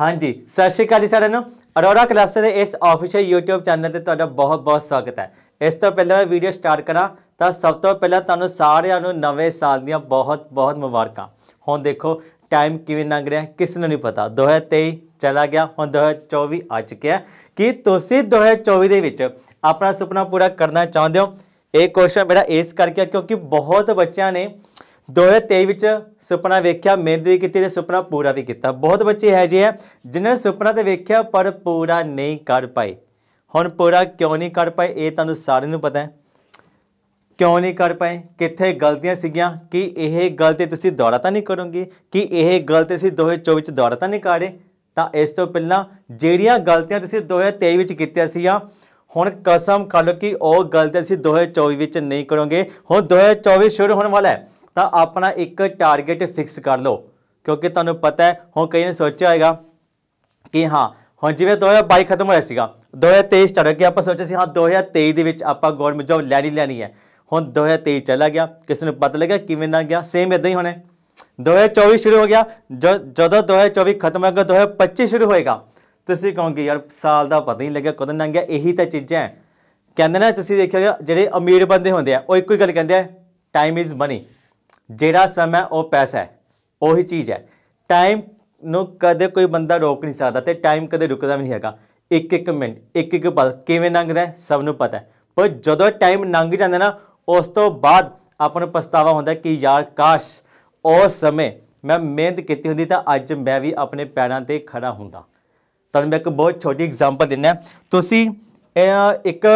ਹਾਂਜੀ, ਸਤਿ ਸ਼੍ਰੀ ਅਕਾਲ ਜੀ ਸਾਰਿਆਂ ਨੂੰ। ਅਰੋਰਾ ਕਲਾਸਾਂ ਦੇ ਇਸ ਆਫੀਸ਼ੀਅਲ YouTube ਚੈਨਲ ਤੇ ਤੁਹਾਡਾ ਬਹੁਤ-ਬਹੁਤ ਸਵਾਗਤ ਹੈ। ਇਸ ਤੋਂ ਪਹਿਲਾਂ ਮੈਂ ਵੀਡੀਓ ਸਟਾਰਟ ਕਰਾਂ ਤਾਂ ਸਭ ਤੋਂ ਪਹਿਲਾਂ ਤੁਹਾਨੂੰ ਸਾਰਿਆਂ ਨੂੰ ਨਵੇਂ ਸਾਲ ਦੀਆਂ ਬਹੁਤ-ਬਹੁਤ ਮੁਬਾਰਕਾਂ। ਹੁਣ ਦੇਖੋ ਟਾਈਮ ਕਿਵੇਂ ਲੰਘ ਰਿਹਾ ਕਿਸ ਨੂੰ ਨਹੀਂ ਪਤਾ। 2023 ਚਲਾ ਗਿਆ, ਹੁਣ 2024 ਆ ਚੁੱਕਿਆ ਕਿ ਤੁਸੀਂ 2024 ਦੇ ਵਿੱਚ ਆਪਣਾ ਸੁਪਨਾ ਪੂਰਾ ਕਰਨਾ ਚਾਹੁੰਦੇ ਹੋ? ਇਹ ਕੁਐਸਚਨ ਮੇਰਾ ਇਸ ਕਰਕੇ ਕਿਉਂਕਿ ਬਹੁਤ ਬੱਚਿਆਂ ਨੇ 2023 ਵਿੱਚ ਸੁਪਨਾ ਵੇਖਿਆ, ਮਿਹਨਤ ਵੀ ਕੀਤੀ ਤੇ ਸੁਪਨਾ ਪੂਰਾ ਵੀ ਕੀਤਾ। ਬਹੁਤ ਬੱਚੇ ਹੈ ਜਿਹੇ ਹੈ ਜਿਨ੍ਹਾਂ ਨੇ ਸੁਪਨਾ ਤੇ ਵੇਖਿਆ ਪਰ ਪੂਰਾ ਨਹੀਂ ਕਰ ਪਾਏ। ਹੁਣ ਪੂਰਾ ਕਿਉਂ ਨਹੀਂ ਕਰ ਪਾਏ, ਇਹ ਤੁਹਾਨੂੰ ਸਾਰਿਆਂ ਨੂੰ ਪਤਾ ਹੈ। ਕਿਉਂ ਨਹੀਂ ਕਰ ਪਾਏ, ਕਿੱਥੇ ਗਲਤੀਆਂ ਸੀਗੀਆਂ, ਕਿ ਇਹ ਗਲਤੀ ਤੁਸੀਂ ਦੁਬਾਰਾ ਤਾਂ ਨਹੀਂ ਕਰੋਗੇ, ਕਿ ਇਹ ਗਲਤੀ ਤੁਸੀਂ 2024 ਚ ਦੁਬਾਰਾ ਤਾਂ ਨਹੀਂ ਕਰੇ ਤਾਂ ਇਸ ਤੋਂ ਪਹਿਲਾਂ ਜਿਹੜੀਆਂ ਗਲਤੀਆਂ ਤੁਸੀਂ 2023 ਵਿੱਚ ਕੀਤੀਆਂ ਸੀਗੀਆਂ, ਹੁਣ ਕਸਮ ਖਾ ਲਓ ਕਿ ਉਹ ਗਲਤੀਆਂ ਤੁਸੀਂ 2024 ਵਿੱਚ ਨਹੀਂ ਕਰੋਗੇ। ਹੁਣ 2024 ਸ਼ੁਰੂ ਹੋਣ ਵਾਲਾ ਹੈ। ਤਾਂ ਆਪਣਾ ਇੱਕ ਟਾਰਗੇਟ ਫਿਕਸ ਕਰ ਲਓ। ਕਿਉਂਕਿ ਤੁਹਾਨੂੰ ਪਤਾ ਹੈ, ਹੁਣ ਕਈ ਨੇ ਸੋਚਿਆ ਹੋਏਗਾ ਕਿ ਹਾਂ, ਹੁਣ ਜਿਵੇਂ 2022 ਖਤਮ ਹੋਇਆ ਸੀਗਾ 2023 ਸਟਾਰਟ ਹੋ ਗਿਆ ਆਪਾਂ ਸੋਚਿਆ ਸੀ, ਹਾਂ 2023 ਦੇ ਵਿੱਚ ਆਪਾਂ ਗਵਰਨਮੈਂਟ ਜੋਬ ਲੈਣੀ ਲੈਣੀ ਹੈ। ਹੁਣ 2023 ਚਲਾ ਗਿਆ, ਕਿਸੇ ਨੂੰ ਪਤਾ ਲੱਗਾ ਕਿਵੇਂ ਨਾ ਗਿਆ ਸੇਮ ਇਦਾਂ ਹੀ ਹੋਣਾ 2024 ਸ਼ੁਰੂ ਹੋ ਗਿਆ ਜਦੋਂ 2024 ਖਤਮ ਹੋਏਗਾ 2025 ਸ਼ੁਰੂ ਹੋਏਗਾ। ਤੁਸੀਂ ਕਹੋਗੇ, ਯਾਰ, ਸਾਲ ਦਾ ਪਤਾ ਨਹੀਂ ਲੱਗਿਆ, ਕਦੋਂ ਲੰਘ ਗਿਆ, ਇਹੀ ਤਾਂ ਚੀਜ਼ਾਂ ਹੈ। ਕਹਿੰਦੇ ਨਾ, ਤੁਸੀਂ ਦੇਖਿਆ ਜਿਹੜੇ ਅਮੀਰ ਬੰਦੇ ਹੁੰਦੇ ਆ, ਉਹ ਇੱਕੋ ਹੀ ਗੱਲ ਕਹਿੰਦੇ ਆ ਟਾਈਮ ਇਜ਼ ਮਨੀ ਜਿਹੜਾ ਸਮਾਂ ਉਹ ਪੈਸਾ ਹੈ, ਉਹੀ ਚੀਜ਼ ਹੈ। ਟਾਈਮ ਨੂੰ ਕਦੇ ਕੋਈ ਬੰਦਾ ਰੋਕ ਨਹੀਂ ਸਕਦਾ ਤੇ ਟਾਈਮ ਕਦੇ ਰੁਕਦਾ ਵੀ ਨਹੀਂ ਹੈਗਾ। ਇੱਕ ਇੱਕ ਮਿੰਟ, ਇੱਕ ਇੱਕ ਪਲ ਕਿਵੇਂ ਲੰਘਦਾ ਸਭ ਨੂੰ ਪਤਾ ਪਰ ਜਦੋਂ ਟਾਈਮ ਲੰਘ ਜਾਂਦਾ ਨਾ, ਉਸ ਤੋਂ ਬਾਅਦ ਆਪਾਂ ਨੂੰ ਪਛਤਾਵਾ ਹੁੰਦਾ ਕਿ ਯਾਰ ਕਾਸ਼ ਉਸ ਸਮੇਂ ਮੈਂ ਮਿਹਨਤ ਕੀਤੀ ਹੁੰਦੀ ਤਾਂ ਅੱਜ ਮੈਂ ਵੀ ਆਪਣੇ ਪੈਰਾਂ ਤੇ ਖੜਾ ਹੁੰਦਾ। ਤੁਹਾਨੂੰ ਮੈਂ ਇੱਕ ਬਹੁਤ ਛੋਟੀ ਐਗਜ਼ਾਮਪਲ ਦਿੰਦਾ ਤੁਸੀਂ ਇੱਕ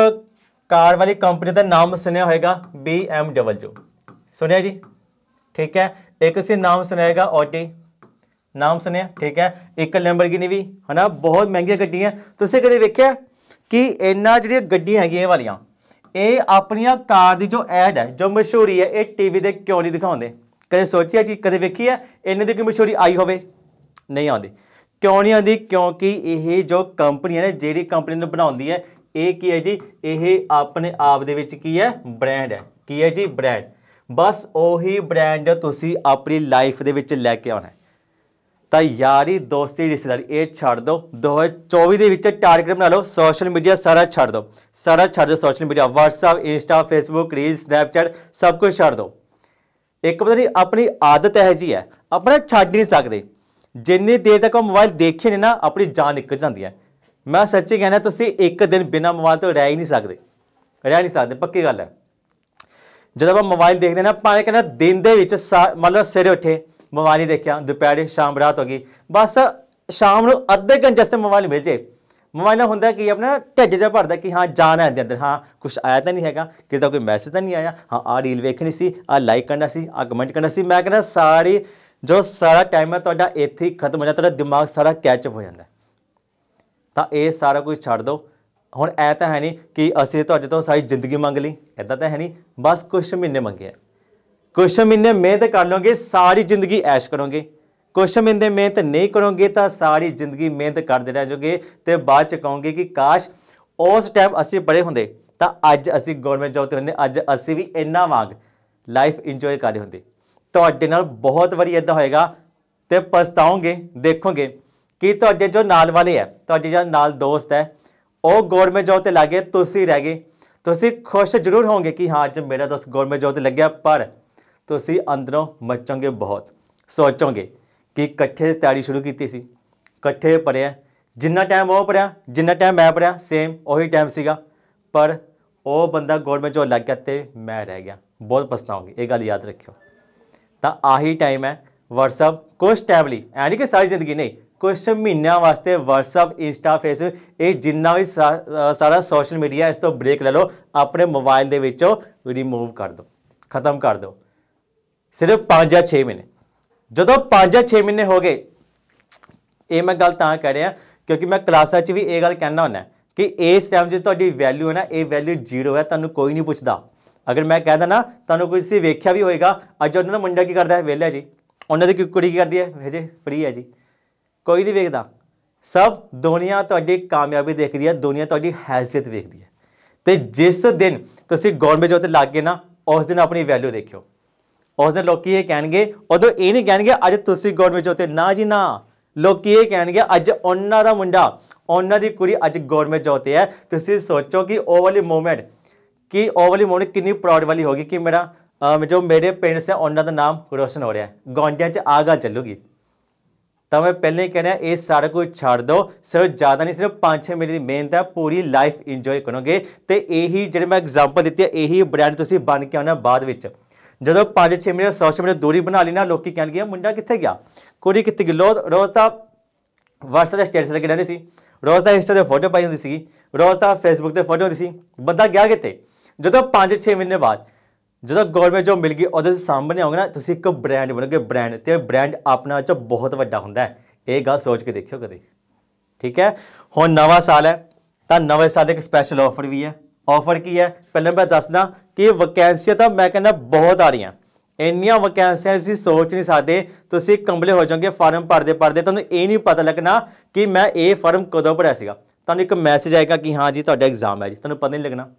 ਕਾਰ ਵਾਲੀ ਕੰਪਨੀ ਦਾ ਨਾਮ ਸੁਣਿਆ ਹੋਵੇਗਾ BMW ਸੁਣਿਆ ਜੀ? ਠੀਕ ਹੈ? ਇੱਕ ਸੀ ਨਾਮ ਸੁਣਾਏਗਾ ਆਡੀ ਨਾਮ ਸੁਣਿਆ? ਠੀਕ ਹੈ? ਇੱਕ ਲੈਂਬਰਗਿਨੀ ਵੀ, ਹਨਾ? ਬਹੁਤ ਮਹਿੰਗੀਆਂ ਗੱਡੀਆਂ। ਤੁਸੀਂ ਕਦੇ ਵੇਖਿਆ ਕਿ ਇੰਨਾ ਜਿਹੜੀਆਂ ਗੱਡੀਆਂ ਹੈਗੀਆਂ ਵਾਲੀਆਂ, ਇਹ ਆਪਣੀਆਂ ਕਾਰ ਦੀ ਜੋ ਐਡ ਹੈ, ਜੋ ਮਸ਼ਹੂਰੀ ਹੈ, ਇਹ ਟੀਵੀ ਦੇ ਕਿਉਂ ਨਹੀਂ ਦਿਖਾਉਂਦੇ? ਕਦੇ ਸੋਚਿਆ ਜੀ? ਕਦੇ ਵੇਖੀ ਹੈ? ਇਹਨਾਂ ਦੀ ਕੋਈ ਮਸ਼ਹੂਰੀ ਆਈ ਹੋਵੇ? ਨਹੀਂ ਆਉਂਦੀ। ਕਿਉਂ ਨਹੀਂ ਆਉਂਦੀ? ਕਿਉਂਕਿ ਇਹ ਜੋ ਕੰਪਨੀ ਹੈ ਜਿਹੜੀ ਕੰਪਨੀ ਨੂੰ ਬਣਾਉਂਦੀ ਹੈ, ਇਹ ਕੀ ਹੈ ਜੀ? ਇਹ ਆਪਣੇ ਆਪ ਦੇ ਵਿੱਚ ਕੀ ਹੈ? ਬ੍ਰਾਂਡ ਹੈ। ਕੀ ਹੈ ਜੀ? ਬ੍ਰਾਂਡ ਬਸ ਉਹੀ ਬ੍ਰਾਂਡ ਤੁਸੀਂ ਆਪਣੀ ਲਾਈਫ ਦੇ ਵਿੱਚ ਲੈ ਕੇ ਆਉਣਾ ਤਾਂ ਯਾਰੀ, ਦੋਸਤੀ, ਰਿਸ਼ਤੇਦਾਰੀ, ਇਹ ਛੱਡ ਦਿਓ। 2024 ਦੇ ਵਿੱਚ ਟਾਰਗੇਟ ਬਣਾ ਲਓ ਸੋਸ਼ਲ ਮੀਡੀਆ ਸਾਰਾ ਛੱਡ ਦਿਓ। ਸਾਰਾ ਛੱਡ ਦਿਓ social media WhatsApp Insta Facebook reel Snapchat ਸਭ ਕੁਝ ਛੱਡ ਦਿਓ। ਇੱਕ ਪਤਾ ਨਹੀਂ, ਆਪਣੀ ਆਦਤ ਹੈ ਜੀ ਹੈ ਆਪਣਾ ਛੱਡ ਨਹੀਂ ਸਕਦੇ। ਜਿੰਨੀ ਦੇਰ ਤੱਕ ਉਹ ਮੋਬਾਈਲ ਦੇਖੇ ਨੇ ਨਾ, ਆਪਣੀ ਜਾਨ ਨਿਕਲ ਜਾਂਦੀ ਹੈ। ਮੈਂ ਸੱਚੀ ਕਹਿੰਦਾ, ਤੁਸੀਂ ਇੱਕ ਦਿਨ ਬਿਨਾ ਮੋਬਾਈਲ ਤੋਂ ਰਹਿ ਹੀ ਨਹੀਂ ਸਕਦੇ। ਰਹਿ ਨਹੀਂ ਸਕਦੇ, ਪੱਕੀ ਗੱਲ ਹੈ। ਜਦੋਂ ਆਪਾਂ ਮੋਬਾਈਲ ਦੇਖਦੇ ਨਾ ਭਾਵੇਂ ਕਹਿੰਦਾ ਦਿਨ ਦੇ ਵਿੱਚ ਮਤਲਬ ਸਵੇਰੇ ਉੱਠੇ, ਮੋਬਾਈਲ ਹੀ ਦੇਖਿਆ, ਦੁਪਹਿਰੇ, ਸ਼ਾਮ, ਰਾਤ ਹੋ ਗਈ। ਬਸ ਸ਼ਾਮ ਨੂੰ ਅੱਧੇ ਘੰਟੇ ਵਾਸਤੇ ਮੋਬਾਈਲ ਮਿਲ ਜੇ ਮੋਬਾਈਲ ਨਾਲ ਹੁੰਦਾ ਕਿ, ਆਪਣਾ ਢਿੱਡ ਜਿਹਾ ਭਰਦਾ ਕਿ ਹਾਂ ਜਾਨ ਹੈ ਅੰਦਰ। ਹਾਂ ਕੁਝ ਆਇਆ ਤਾਂ ਨਹੀਂ ਹੈਗਾ, ਕਿਸੇ ਦਾ ਕੋਈ ਮੈਸੇਜ ਤਾਂ ਨਹੀਂ ਆਇਆ। ਹਾਂ ਆ ਰੀਲ ਵੇਖਣੀ ਸੀ ਆ ਲਾਈਕ ਕਰਨਾ ਸੀ ਆ ਕਮੈਂਟ ਕਰਨਾ ਸੀ। ਮੈਂ ਕਹਿੰਦਾ ਸਾਰੀ, ਜੋ ਸਾਰਾ ਟਾਈਮ ਹੈ ਤੁਹਾਡਾ ਇੱਥੇ ਹੀ ਖਤਮ ਹੋ ਜਾਂਦਾ, ਤੁਹਾਡਾ ਦਿਮਾਗ ਸਾਰਾ ਕੈਚ ਅਪ ਹੋ ਜਾਂਦਾ। ਤਾਂ ਇਹ ਸਾਰਾ ਕੁਝ ਛੱਡ ਦਿਓ। ਹੁਣ ਐ ਤਾਂ ਹੈ ਨਹੀਂ ਕਿ ਅਸੀਂ ਤੁਹਾਡੇ ਤੋਂ ਸਾਰੀ ਜ਼ਿੰਦਗੀ ਮੰਗ ਲਈ ਐਦਾਂ ਤਾਂ ਹੈ ਨਹੀਂ ਬਸ ਕੁਝ ਮਹੀਨੇ ਮੰਗੇ ਕੁਝ ਮਹੀਨੇ ਮਿਹਨਤ ਕਰ ਲਓਗੇ, ਸਾਰੀ ਜ਼ਿੰਦਗੀ ਐਸ਼ ਕਰੋਗੇ। ਕੁਝ ਮਹੀਨੇ ਮਿਹਨਤ ਨਹੀਂ ਕਰੋਗੇ ਤਾਂ ਸਾਰੀ ਜ਼ਿੰਦਗੀ ਮਿਹਨਤ ਕਰਦੇ ਰਹਿ ਜਾਓਗੇ ਤੇ ਬਾਅਦ ਚ ਕਹੋਗੇ ਕਿ ਕਾਸ਼ ਉਸ ਟਾਈਮ ਅਸੀਂ ਬੜੇ ਹੁੰਦੇ, ਤਾਂ ਅੱਜ ਅਸੀਂ ਗਵਰਨਮੈਂਟ ਜੌਬ ਤੇ ਹੁੰਦੇ, ਅੱਜ ਅਸੀਂ ਵੀ ਇੰਨਾ ਵਾਂਗ ਲਾਈਫ ਇੰਜੋਏ ਕਰ ਰਹੇ ਹੁੰਦੇ। ਤੁਹਾਡੇ ਨਾਲ ਬਹੁਤ ਵਾਰੀ ਇਦਾਂ ਹੋਏਗਾ ਤੇ ਪਛਤਾਓਗੇ, ਦੇਖੋਗੇ ਕਿ ਤੁਹਾਡੇ ਜੋ ਨਾਲ ਵਾਲੇ ਹੈ ਤੁਹਾਡੇ ਜੋ ਨਾਲ ਦੋਸਤ ਹੈ ਉਹ ਗੌਰਮੈਂਟ ਜੌਬ ਤੇ ਲੱਗੇ ਤੁਸੀਂ ਰਹਿ ਗਏ। ਤੁਸੀਂ ਖੁਸ਼ ਜ਼ਰੂਰ ਹੋਵੋਗੇ ਕਿ ਹਾਂ, ਅੱਜ ਮੇਰਾ ਦੋਸਤ ਗੌਰਮੈਂਟ ਜੌਬ ਤੇ ਲੱਗਿਆ, ਪਰ ਤੁਸੀਂ ਅੰਦਰੋਂ ਮੱਚੋਗੇ ਬਹੁਤ। ਸੋਚੋਗੇ ਕਿ ਇਕੱਠੇ ਤਿਆਰੀ ਸ਼ੁਰੂ ਕੀਤੀ ਸੀ। ਇਕੱਠੇ ਪੜਿਆ ਜਿੰਨਾ ਟਾਈਮ ਉਹ ਪੜਿਆ ਜਿੰਨਾ ਟਾਈਮ ਮੈਂ ਪੜਿਆ ਸੇਮ ਉਹੀ ਟਾਈਮ ਸੀਗਾ। ਪਰ ਉਹ ਬੰਦਾ ਗੌਰਮੈਂਟ ਜੋਬ ਲੱਗ ਗਿਆ ਤੇ ਮੈਂ ਰਹਿ ਗਿਆ। ਬਹੁਤ ਪਛਤਾਉਂਗੇ ਇਹ ਗੱਲ ਯਾਦ ਰੱਖਿਓ। ਤਾਂ ਆਹੀ ਟਾਈਮ ਹੈ। WhatsApp ਕੁਝ ਟਾਈਮ ਲਈ। ਐ ਨਹੀਂ ਕਿ ਸਾਰੀ ਜ਼ਿੰਦਗੀ, ਨਹੀਂ। ਕੁਝ ਮਹੀਨਿਆਂ ਵਾਸਤੇ WhatsApp, Insta, Facebook, ਇਹ ਜਿੰਨਾ ਵੀ ਸਾਰਾ ਸੋਸ਼ਲ ਮੀਡੀਆ ਇਸ ਤੋਂ ਬ੍ਰੇਕ ਲੈ ਲਓ, ਆਪਣੇ ਮੋਬਾਈਲ ਦੇ ਵਿੱਚੋਂ ਰਿਮੂਵ ਕਰ ਦਿਓ, ਖਤਮ ਕਰ ਦਿਓ। ਸਿਰਫ 5 ਜਾਂ 6 ਮਹੀਨੇ। ਜਦੋਂ 5 ਜਾਂ 6 ਮਹੀਨੇ ਹੋ ਗਏ, ਇਹ ਮੈਂ ਗੱਲ ਤਾਂ ਕਰ ਰਿਹਾ, ਕਿਉਂਕਿ ਮੈਂ ਕਲਾਸਾਂ 'ਚ ਵੀ ਇਹ ਗੱਲ ਕਹਿਣਾ ਹੁੰਦਾ, ਕਿ ਇਸ ਟਾਈਮ ਜੇ ਤੁਹਾਡੀ ਵੈਲਿਊ ਹੈ ਨਾ, ਇਹ ਵੈਲਿਊ ਜ਼ੀਰੋ ਹੈ, ਤੁਹਾਨੂੰ ਕੋਈ ਨਹੀਂ ਪੁੱਛਦਾ। ਅਗਰ ਮੈਂ ਕਹਿੰਦਾ ਨਾ ਤੁਹਾਨੂੰ ਕੋਈ ਸੀ ਵੇਖਿਆ ਵੀ ਹੋਏਗਾ, ਅੱਜ ਉਹਨਾਂ ਦਾ ਮੁੰਡਾ ਕੀ ਕਰਦਾ ਹੈ? ਵੇਲਿਆ ਜੀ। ਉਹਨਾਂ ਦੀ ਕੁੜੀ ਕੀ ਕਰਦੀ ਹੈ? ਹਜੇ ਫਰੀ ਹੈ ਜੀ। ਕੋਈ ਨਹੀਂ ਵੇਖਦਾ। ਸਭ ਦੁਨੀਆ ਤੁਹਾਡੀ ਕਾਮਯਾਬੀ ਦੇਖਦੀ ਹੈ, ਦੁਨੀਆ ਤੁਹਾਡੀ ਹੈਸੀਅਤ ਵੇਖਦੀ ਹੈ। ਤੇ ਜਿਸ ਦਿਨ ਤੁਸੀਂ ਗੌਰਮੈਂਟ ਜੋਬ ਤੇ ਲੱਗ ਗਏ ਨਾ, ਉਸ ਦਿਨ ਆਪਣੀ ਵੈਲਿਊ ਦੇਖਿਓ। ਉਸ ਦਿਨ ਲੋਕੀ ਇਹ ਕਹਿਣਗੇ, ਉਦੋਂ ਇਹ ਨਹੀਂ ਕਹਿਣਗੇ, ਅੱਜ ਤੁਸੀਂ ਗੌਰਮੈਂਟ ਜੋਬ ਤੇ ਨਾ ਜੀ ਨਾ। ਲੋਕੀ ਇਹ ਕਹਿਣਗੇ, ਅੱਜ ਉਹਨਾਂ ਦਾ ਮੁੰਡਾ, ਉਹਨਾਂ ਦੀ ਕੁੜੀ ਅੱਜ ਗੌਰਮੈਂਟ ਜੋਬ ਤੇ ਹੈ। ਤੁਸੀਂ ਸੋਚੋ ਕਿ ਉਹ ਵਾਲੀ ਮੂਵਮੈਂਟ ਕਿ ਉਹ ਵਾਲੀ ਮੂਵਮੈਂਟ ਕਿੰਨੀ ਪ੍ਰਾਊਡ ਵਾਲੀ ਹੋਗੀ ਕਿ ਮੇਰਾ ਜੋ ਮੇਰੇ ਪੇਰੈਂਟਸ ਹੈ, ਉਹਨਾਂ ਦਾ ਨਾਮ ਰੋਸ਼ਨ ਹੋ ਰਿਹਾ ਹੈ। ਗੌਂਡਿਆਂ 'ਚ ਆ ਗੱਲ ਚੱਲੂਗੀ। ਤਾਂ ਮੈਂ ਪਹਿਲੇ ਹੀ ਕਹਿ ਇਹ ਸਾਰਾ ਕੁਝ ਛੱਡ ਦਿਓ। ਸਿਰਫ ਜ਼ਿਆਦਾ ਨਹੀਂ, ਸਿਰਫ 5-6 ਮਹੀਨੇ ਦੀ ਮਿਹਨਤ ਹੈ, ਪੂਰੀ ਲਾਈਫ ਇੰਜੋਏ ਕਰੋਗੇ। ਤੇ ਇਹੀ ਜਿਹੜੇ ਮੈਂ ਐਗਜ਼ਾਮਪਲ ਦਿੱਤੀ ਹੈ, ਇਹੀ ਬ੍ਰਾਂਡ ਤੁਸੀਂ ਬਣ ਕੇ ਆਉਣਾ ਬਾਅਦ ਵਿੱਚ। ਜਦੋਂ 5-6 ਮਿੰਟ ਸੋਸ਼ਲ ਮੀਡੀਆ ਦੂਰੀ ਬਣਾ ਲਈ ਨਾ, ਲੋਕੀ ਕਹਿਣਗੇ ਮੁੰਡਾ ਕਿੱਥੇ ਗਿਆ? ਕੁੜੀ ਕਿੱਥੇ ਗਈ? ਰੋਜ਼ ਤਾਂ WhatsApp ਦੇ ਸਟੇਟਸ ਲੱਗੇ ਰਹਿੰਦੇ ਸੀ। ਰੋਜ਼ ਦਾ ਇੰਸਟਾ ਤੇ ਫੋਟੋ ਪਾਈ ਹੁੰਦੀ ਸੀ ਰੋਜ਼ ਤਾਂ ਫੇਸਬੁੱਕ ਤੇ ਫੋਟੋ ਹੁੰਦੀ ਸੀ। ਬੰਦਾ ਗਿਆ ਕਿੱਥੇ? ਜਦੋਂ 5-6 ਮਹੀਨੇ ਬਾਅਦ ਜਦੋਂ ਗਵਰਨਮੈਂਟ ਜੋ ਮਿਲ ਗਈ, ਉਹਦੇ ਸਾਹਮਣੇ ਆਉਂਗੇ ਨਾ, ਤੁਸੀਂ ਇੱਕ ਬ੍ਰਾਂਡ ਬਣੋਗੇ ਬ੍ਰਾਂਡ ਤੇ ਬ੍ਰਾਂਡ ਆਪਣਾ ਚ ਬਹੁਤ ਵੱਡਾ ਹੁੰਦਾ ਹੈ। ਇਹ ਗੱਲ ਸੋਚ ਕੇ ਦੇਖਿਓ ਕਦੇ। ਠੀਕ ਹੈ? ਹੁਣ ਨਵਾਂ ਸਾਲ ਹੈ, ਤਾਂ ਨਵੇਂ ਸਾਲ ਦੇ ਇੱਕ ਸਪੈਸ਼ਲ ਆਫਰ ਵੀ ਹੈ। ਆਫਰ ਕੀ ਹੈ? ਪਹਿਲਾਂ ਮੈਂ ਦੱਸਦਾ ਕਿ ਵੈਕੈਂਸੀਆਂ ਤਾਂ ਮੈਂ ਕਹਿੰਦਾ ਬਹੁਤ ਆ ਰਹੀਆਂ। ਇੰਨੀਆਂ ਵੈਕੈਂਸੀਆਂ ਤੁਸੀਂ ਸੋਚ ਨਹੀਂ ਸਕਦੇ, ਤੁਸੀਂ ਕੰਬਲੇ ਹੋ ਜਾਓਗੇ ਫਾਰਮ ਭਰਦੇ ਭਰਦੇ, ਤੁਹਾਨੂੰ ਇਹ ਨਹੀਂ ਪਤਾ ਲੱਗਣਾ ਕਿ ਮੈਂ ਇਹ ਫਾਰਮ ਕਦੋਂ ਭਰਿਆ ਸੀਗਾ। ਤੁਹਾਨੂੰ ਇੱਕ ਮੈਸੇਜ ਆਏਗਾ ਕਿ ਹਾਂ ਜੀ, ਤੁਹਾਡਾ ਐਗਜ਼ਾਮ ਹੈ ਜੀ, ਤੁਹਾਨੂੰ ਪਤਾ ਨਹੀਂ ਲੱਗਣਾ।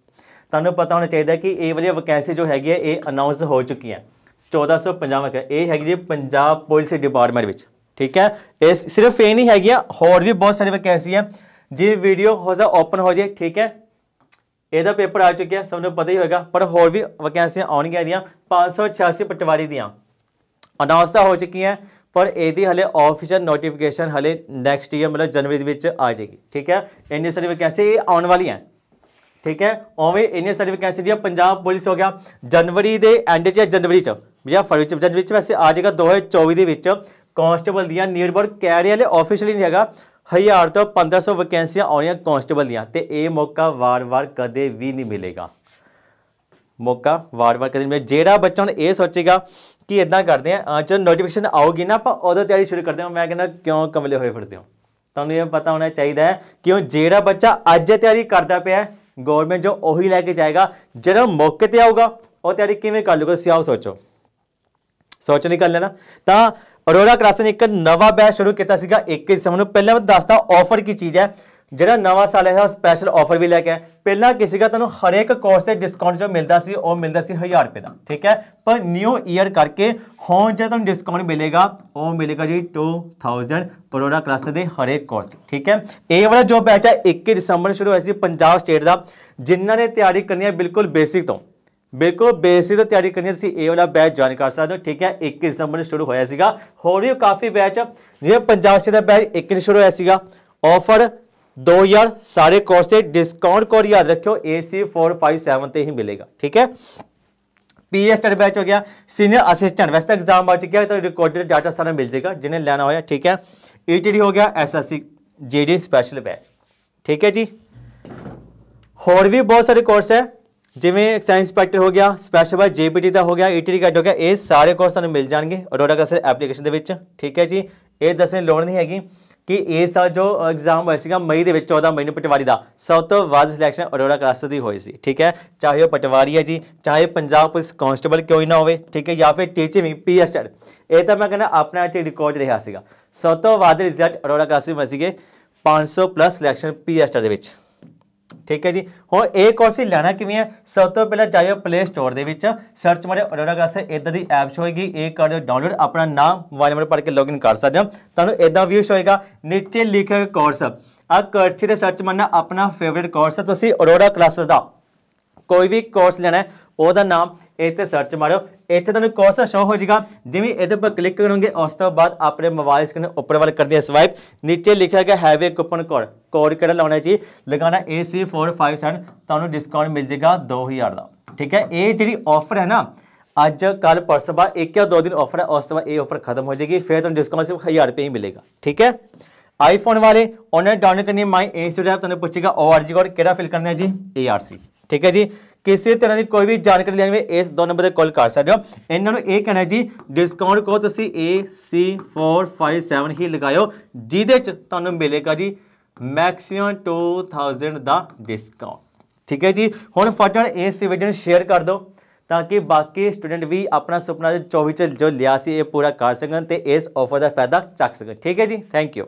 ਤੁਹਾਨੂੰ ਪਤਾ ਹੋਣਾ ਚਾਹੀਦਾ ਕਿ ਇਹ ਵਾਲੀ ਵੈਕੈਂਸੀ ਜੋ ਹੈਗੀ ਹੈ ਇਹ ਅਨਾਉਂਸ ਹੋ ਚੁੱਕੀ ਹੈ 1450 ਵੈਕੈਂਸੀ ਇਹ ਹੈਗੀ ਜੀ ਪੰਜਾਬ ਪੁਲਿਸ ਡਿਪਾਰਟਮੈਂਟ ਵਿੱਚ, ਠੀਕ ਹੈ? ਇਹ ਸਿਰਫ ਇਹ ਨਹੀਂ ਹੈਗੀਆਂ, ਹੋਰ ਵੀ ਬਹੁਤ ਸਾਰੀ ਵੈਕੈਂਸੀ ਹੈ ਜੇ ਵੀਡੀਓ ਹੋ ਜਾ ਓਪਨ ਹੋ ਜੇ ਠੀਕ ਹੈ? ਇਹਦਾ ਪੇਪਰ ਆ ਚੁੱਕਿਆ, ਸਭ ਨੂੰ ਪਤਾ ਹੀ ਹੋਏਗਾ, ਪਰ ਹੋਰ ਵੀ ਵੈਕੈਂਸੀਆਂ ਆਉਣਗੀਆਂ ਇਹਦੀਆਂ 586 ਪਟਵਾਰੀ ਦੀਆਂ। ਅਨਾਉਂਸ ਤਾਂ ਹੋ ਚੁੱਕੀਆਂ, ਪਰ ਇਹਦੀ ਹਲੇ ਆਫੀਸ਼ੀਅਲ ਨੋਟੀਫਿਕੇਸ਼ਨ ਹਲੇ ਨੈਕਸਟ ਈਅਰ ਮਤਲਬ ਜਨਵਰੀ ਦੇ ਵਿੱਚ ਆ ਜਾਏਗੀ, ਠੀਕ ਹੈ? ਇੰਨੀ ਸਾਰੀ ਵੈਕੈਂਸੀ ਇਹ ਆਉਣ ਵਾਲੀਆਂ। ਠੀਕ ਹੈ? ਉਵੇਂ ਇੰਨੇ ਸਾਰੀ ਵੈਕੈਂਸੀ ਦੀਆਂ ਪੰਜਾਬ ਪੁਲਿਸ ਹੋ ਗਿਆ ਜਨਵਰੀ ਦੇ ਐਂਡ 'ਚ ਜਾਂ ਜਨਵਰੀ 'ਚ? ਜਾਂ ਫਰਵਰੀ 'ਚ? ਜਨਵਰੀ 'ਚ ਵੈਸੇ ਆ ਜਾਏਗਾ 2024 ਦੇ ਵਿੱਚ। ਕਾਂਸਟੇਬਲ ਦੀਆਂ ਨੀਅਰ ਅਬਾਊਟ ਕਹਿ ਰਹੇ ਆਫੀਸ਼ੀਅਲੀ ਨਹੀਂ ਹੈਗਾ। ਹਜ਼ਾਰ ਤੋਂ 1500 ਵੈਕੈਂਸੀਆਂ ਆਉਣੀਆਂ ਕਾਂਸਟੇਬਲ ਦੀਆਂ। ਤੇ ਇਹ ਮੌਕਾ ਵਾਰ-ਵਾਰ ਕਦੇ ਵੀ ਨਹੀਂ ਮਿਲੇਗਾ। ਮੌਕਾ ਵਾਰ-ਵਾਰ ਕਦੇ ਨਹੀਂ ਮਿਲੇ ਜਿਹੜਾ ਬੱਚਾ ਹੁਣ ਇਹ ਸੋਚੇਗਾ ਕਿ ਇਦਾਂ ਕਰਦੇ ਆ ਜਦੋਂ ਨੋਟੀਫਿਕੇਸ਼ਨ ਆਊਗੀ ਨਾ, ਆਪਾਂ ਉਦੋਂ ਤਿਆਰੀ ਸ਼ੁਰੂ ਕਰਦੇ ਹਾਂ ਮੈਂ ਕਹਿੰਦਾ, ਕਿਉਂ ਕਮਲੇ ਹੋਏ ਫਿਰਦੇ ਹੋ? ਤੁਹਾਨੂੰ ਇਹ ਪਤਾ ਹੋਣਾ ਚਾਹੀਦਾ ਹੈ ਕਿ ਉਹ ਜਿਹੜਾ ਬੱਚਾ ਅੱਜ ਤਿਆਰੀ ਕਰਦਾ ਪਿਆ ਗਵਰਨਮੈਂਟ ਜੋ ਉਹੀ ਲੈ ਕੇ ਜਾਏਗਾ, ਜਦੋਂ ਮੌਕੇ ਤੇ ਆਊਗਾ, ਉਹ ਤਿਆਰੀ ਕਿਵੇਂ ਕਰ ਲੂਗਾ ਆਓ ਸੋਚੋ। ਸੋਚ ਨਹੀਂ ਕਰ ਲੈਣਾ। ਤਾਂ ਅਰੋੜਾ ਕਲਾਸ ਨੇ ਇੱਕ ਨਵਾਂ ਬੈਚ ਸ਼ੁਰੂ ਕੀਤਾ ਸੀਗਾ 21 ਸਮ ਨੂੰ। ਪਹਿਲਾਂ ਮੈਂ ਦੱਸਦਾ ਆਫਰ ਕੀ ਚੀਜ਼ ਹੈ? ਜਿਹੜਾ ਨਵਾਂ ਸਾਲ ਹੈ ਸਪੈਸ਼ਲ ਆਫਰ ਵੀ ਲੈ ਕੇ ਆਇਆ। ਪਹਿਲਾਂ ਕੀ ਸੀਗਾ, ਤੁਹਾਨੂੰ ਹਰੇਕ ਕੋਰਸ ਤੇ ਡਿਸਕਾਊਂਟ ਜੋ ਮਿਲਦਾ ਸੀ, ਉਹ ਮਿਲਦਾ ਸੀ 1000 ਰੁਪਏ ਦਾ, ਠੀਕ ਹੈ? ਪਰ ਨਿਊ ਈਅਰ ਕਰਕੇ ਹੁਣ ਜਿਹੜਾ ਤੁਹਾਨੂੰ ਡਿਸਕਾਊਂਟ ਮਿਲੇਗਾ, ਉਹ ਮਿਲੇਗਾ ਜੀ 2000 ਅਰੋੜਾ ਕਲਾਸ ਦੇ ਹਰੇਕ ਕੋਰਸ ਠੀਕ ਹੈ? ਇਹ ਵਾਲਾ ਜੋ ਬੈਚ ਹੈ 21 ਦਸੰਬਰ ਨੂੰ ਸ਼ੁਰੂ ਹੋਇਆ ਸੀ ਪੰਜਾਬ ਸਟੇਟ ਦਾ, ਜਿਨ੍ਹਾਂ ਨੇ ਤਿਆਰੀ ਕਰਨੀ ਹੈ ਬਿਲਕੁਲ ਬੇਸਿਕ ਤੋਂ। ਬਿਲਕੁਲ ਬੇਸਿਕ ਤੋਂ ਤਿਆਰੀ ਕਰਨੀ ਤੁਸੀਂ ਇਹ ਵਾਲਾ ਬੈਚ ਜੁਆਇਨ ਕਰ ਸਕਦੇ ਹੋ, ਠੀਕ ਹੈ? 21 ਦਸੰਬਰ ਨੂੰ ਸ਼ੁਰੂ ਹੋਇਆ ਸੀਗਾ। ਹੋਰ ਵੀ ਕਾਫੀ ਬੈਚ ਜਿਵੇਂ ਪੰਜਾਬ ਸਟੇਟ ਦਾ ਬੈਚ 21 ਨੂੰ ਸ਼ੁਰੂ ਹੋਇਆ ਸੀਗਾ। ਆਫਰ 2000 ਸਾਰੇ ਕੋਰਸ ਤੇ ਡਿਸਕਾਊਂਟ ਕੋਡ ਯਾਦ ਰੱਖਿਓ AC457 ਤੇ ਹੀ ਮਿਲੇਗਾ ਠੀਕ ਹੈ ਪੀਐਸ ਸਟੱਡੀ ਬੈਚ ਹੋ ਗਿਆ ਸੀਨੀਅਰ ਅਸਿਸਟੈਂਟ ਵੈਸੇ ਤਾਂ ਐਗਜ਼ਾਮ ਆ ਚੁੱਕਿਆ ਤਾਂ ਰਿਕਾਰਡਡ ਡਾਟਾ ਸਾਰਾ ਮਿਲ ਜਾਏਗਾ ਜਿਹਨੇ ਲੈਣਾ ਹੋਇਆ ਠੀਕ ਹੈ ਈਟੀਡੀ ਹੋ ਗਿਆ ਐਸਐਸਸੀ ਜੀਡੀ ਸਪੈਸ਼ਲ ਬੈਚ ਠੀਕ ਹੈ ਜੀ ਹੋਰ ਵੀ ਬਹੁਤ ਸਾਰੇ ਕੋਰਸ ਹੈ ਜਿਵੇਂ ਸਾਇੰਸ ਇੰਸਪੈਕਟਰ ਹੋ ਗਿਆ ਸਪੈਸ਼ਲ ਬਾਈ ਜੀਪੀਟੀ ਦਾ ਹੋ ਗਿਆ ਈਟੀਡੀ ਗਾਈਡ ਹੋ ਗਿਆ ਇਹ ਸਾਰੇ ਕੋਰਸ ਤੁਹਾਨੂੰ ਮਿਲ ਜਾਣਗੇ ਅਰੋੜਾ ਕਸਰ ਐਪਲੀਕੇਸ਼ਨ ਦੇ ਵਿੱਚ ਠੀਕ ਹੈ ਜੀ ਇਹ ਦੱਸਣ ਦੀ ਲੋੜ ਨਹੀਂ ਹੈਗੀ ਕਿ ਇਹ ਸਾਲ ਜੋ ਐਗਜ਼ਾਮ ਹੋਇਆ ਸੀਗਾ, ਮਈ ਦੇ ਵਿੱਚ 14 ਮਈ ਨੂੰ ਪਟਵਾਰੀ ਦਾ, ਸਭ ਤੋਂ ਵੱਧ ਸਿਲੈਕਸ਼ਨ ਅਰੋੜਾ ਕਲਾਸ ਦੀ ਹੋਈ ਸੀ, ਠੀਕ ਹੈ? ਚਾਹੇ ਉਹ ਪਟਵਾਰੀ ਹੈ ਜੀ, ਚਾਹੇ ਪੰਜਾਬ ਪੁਲਿਸ ਕਾਂਸਟੇਬਲ ਕਿਉਂ ਹੀ ਨਾ ਹੋਵੇ, ਠੀਕ ਹੈ? ਜਾਂ ਫਿਰ ਟੀਚਿੰਗ ਪੀਐਸਟਰ ਇਹ ਤਾਂ ਮੈਂ ਕਹਿੰਦਾ ਆਪਣਾ ਚ ਰਿਕਾਰਡ ਰਿਹਾ ਸੀਗਾ। ਸਭ ਤੋਂ ਵੱਧ ਰਿਜ਼ਲਟ ਅਰੋੜਾ ਕਲਾਸ ਵਿੱਚ ਸੀਗੇ 500 ਪਲੱਸ ਸਿਲੈਕਸ਼ਨ ਪੀਐਸਟਰ ਦੇ ਵਿੱਚ। ਠੀਕ ਹੈ ਜੀ। ਹੁਣ ਇਹ ਕੋਰਸ ਹੀ ਲੈਣਾ ਕਿਵੇਂ ਹੈ ਸਭ ਤੋਂ ਪਹਿਲਾਂ ਜਾਇਓ ਪਲੇ ਸਟੋਰ ਦੇ ਵਿੱਚ। ਸਰਚ ਮਾਰਿਓ ਅਰੋੜਾ ਕਲਾਸ ਇਦਾਂ ਦੀ ਐਪ ਹੋਏਗੀ। ਇਹ ਕਰ ਦਿਓ ਡਾਊਨਲੋਡ ਆਪਣਾ ਨਾਮ ਮੋਬਾਈਲ ਨੰਬਰ ਪੜ ਕੇ ਲੌਗਇਨ ਕਰ ਸਕਦੇ ਹੋ। ਤੁਹਾਨੂੰ ਇਦਾਂ ਵੀ ਹੋਏਗਾ। ਨੀਚੇ ਲਿਖਿਆ ਹੋਇਆ ਕੋਰਸ ਆ ਕਰਚੀ ਦੇ ਸਰਚ ਮਾਰਨਾ ਆਪਣਾ ਫੇਵਰਿਟ ਕੋਰਸ ਤੁਸੀਂ ਅਰੋੜਾ ਕਲਾਸ ਦਾ ਕੋਈ ਵੀ ਕੋਰਸ ਲੈਣਾ ਹੈ, ਉਹਦਾ ਨਾਮ ਇੱਥੇ ਸਰਚ ਮਾਰਿਓ। ਇੱਥੇ ਤੁਹਾਨੂੰ ਕੋਰਸ ਸ਼ੋ ਹੋ ਜਾਏਗਾ ਜਿਵੇਂ ਇਹਦੇ ਉੱਪਰ ਕਲਿੱਕ ਕਰੋਗੇ, ਉਸ ਤੋਂ ਬਾਅਦ ਆਪਣੇ ਮੋਬਾਈਲ ਸਕਰੀਨ ਉੱਪਰ ਵੱਲ ਕਰਦੇ ਹੈ ਸਵਾਈਪ ਨੀਚੇ ਲਿਖਿਆ ਗਿਆ have a coupon code code ਕਿਹੜਾ ਲਾਉਣਾ ਜੀ? ਲਗਾਣਾ AC457 ਤੁਹਾਨੂੰ ਡਿਸਕਾਊਂਟ ਮਿਲ ਜਾਏਗਾ 2000 ਦਾ। ਠੀਕ ਹੈ? ਇਹ ਜਿਹੜੀ ਆਫਰ ਹੈ ਨਾ, ਅੱਜ ਕੱਲ ਪਰਸੋਂ ਬਾਅਦ ਇੱਕ ਜਾਂ ਦੋ ਦਿਨ ਆਫਰ ਹੈ, ਉਸ ਤੋਂ ਬਾਅਦ ਇਹ ਆਫਰ ਖਤਮ ਹੋ ਜਾਏਗੀ। ਫਿਰ ਤੁਹਾਨੂੰ ਡਿਸਕਾਊਂਟ ਸਿਰਫ 1000 ਰੁਪਏ ਹੀ ਮਿਲੇਗਾ। ਠੀਕ ਹੈ? ਆਈਫੋਨ ਵਾਲੇ, ਉਹਨੇ ਡਾਊਨਲੋਡ ਕਰਨੀ ਮਾਈ ਇੰਸਟੀਟਿਊਟ ਐਪ ਤੁਹਾਨੂੰ ਪੁੱਛੇਗਾ, ORG ਕੋਡ ਕਿਹੜਾ ਫਿਲ ਕਰਨਾ ਹੈ ਜੀ? ARC ਠੀਕ ਹੈ ਜੀ? ਕਿਸੇ ਤਰ੍ਹਾਂ ਦੀ ਕੋਈ ਵੀ ਜਾਣਕਾਰੀ ਲੈਣੀ ਹੋਵੇ ਇਸ ਦੋ ਨੰਬਰ ਤੇ ਕਾਲ ਕਰ ਸਕਦੇ ਹੋ। ਇਹਨਾਂ ਨੂੰ ਇਹ ਕਹਿਣਾ ਜੀ ਡਿਸਕਾਊਂਟ ਕੋ ਤੁਸੀਂ AC457 ਹੀ ਲਗਾਇਓ, ਜਿਹਦੇ ਚ ਤੁਹਾਨੂੰ ਮਿਲੇਗਾ ਜੀ ਮੈਕਸਿਮਮ 2000 ਦਾ ਡਿਸਕਾਊਂਟ ਠੀਕ ਹੈ ਜੀ? ਹੁਣ ਫਟਾਫਟ ਇਸ ਵੀਡੀਓ ਨੂੰ ਸ਼ੇਅਰ ਕਰ ਦਿਓ, ਤਾਂ ਕਿ ਬਾਕੀ ਸਟੂਡੈਂਟ ਵੀ ਆਪਣਾ ਸੁਪਨਾ ਜੋ 24 ਚ ਜੋ ਲਿਆ ਸੀ, ਇਹ ਪੂਰਾ ਕਰ ਸਕਣ ਤੇ ਇਸ ਆਫਰ ਦਾ ਫਾਇਦਾ ਚੱਕ ਸਕਣ। ਠੀਕ ਹੈ ਜੀ? Thank you